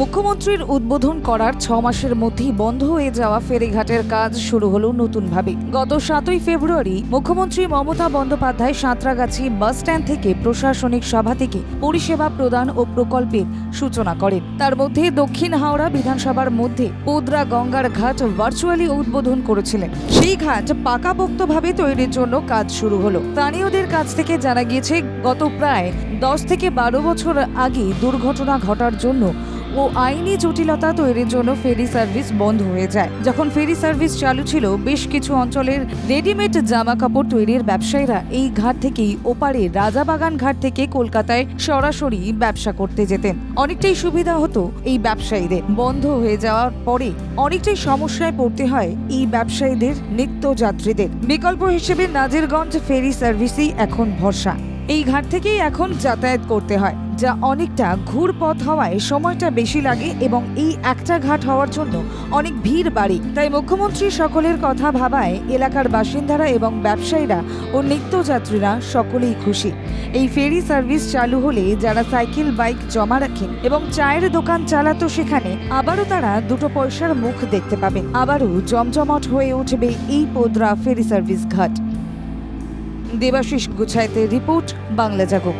মুখ্যমন্ত্রীর উদ্বোধন করার ছ মাসের মধ্যেই বন্ধ হয়ে যাওয়া ফেরিঘাটের কাজ শুরু হলো নতুনভাবে। গত সাতই ফেব্রুয়ারি মুখ্যমন্ত্রী মমতা বন্দ্যোপাধ্যায় সাঁতরাগাছি বাস স্ট্যান্ড থেকে প্রশাসনিক সভা থেকে পরিষেবা প্রদান ও প্রকল্পের সূচনা করেন। তার মধ্যে দক্ষিণ হাওড়া বিধানসভার মধ্যে পোদরা গঙ্গার ঘাট ভার্চুয়ালি উদ্বোধন করেছিলেন। সেই ঘাট পাকাপোক্তভাবে তৈরির জন্য কাজ শুরু হলো। স্থানীয়দের কাছ থেকে জানা গিয়েছে, গত প্রায় দশ থেকে বারো বছর আগে দুর্ঘটনা ঘটার জন্য ও আইনি জটিলতা তৈরির জন্য ফেরি সার্ভিস বন্ধ হয়ে যায়। যখন ফেরি সার্ভিস চালু ছিল, বেশ কিছু অঞ্চলের রেডিমেড জামা কাপড় তৈরির ব্যবসায়ীরা এই ঘাট থেকেই ওপারে রাজাবাগান ঘাট থেকে কলকাতায় সরাসরি ব্যবসা করতে যেতেন। অনেকটাই সুবিধা হতো এই ব্যবসায়ীদের। বন্ধ হয়ে যাওয়ার পরে অনেকটাই সমস্যায় পড়তে হয় এই ব্যবসায়ীদের, নিত্যযাত্রীদের। বিকল্প হিসেবে নাজিরগঞ্জ ফেরি সার্ভিসই এখন ভরসা। এই ঘাট থেকেই এখন যাতায়াত করতে হয়। যা অনেকটা ঘুরপথ হওয়ায় সময়টা বেশি লাগে এবং এই একটা ঘাট হওয়ার জন্য অনেক ভিড় বাড়ে। তাই মুখ্যমন্ত্রী সকলের কথা ভাবায় এলাকার বাসিন্দারা এবং ব্যবসায়ীরা ও নিত্যযাত্রীরা সকলেই খুশি। এই ফেরি সার্ভিস চালু হলে যারা সাইকেল, বাইক জমা রাখেন এবং চায়ের দোকান চালাতো সেখানে আবারও তারা দুটো পয়সার মুখ দেখতে পাবেন। আবারও জমজমট হয়ে উঠবে এই পোদরা ফেরি সার্ভিস ঘাট। দেবাশিস গুছাইতে রিপোর্ট, বাংলা জাগো।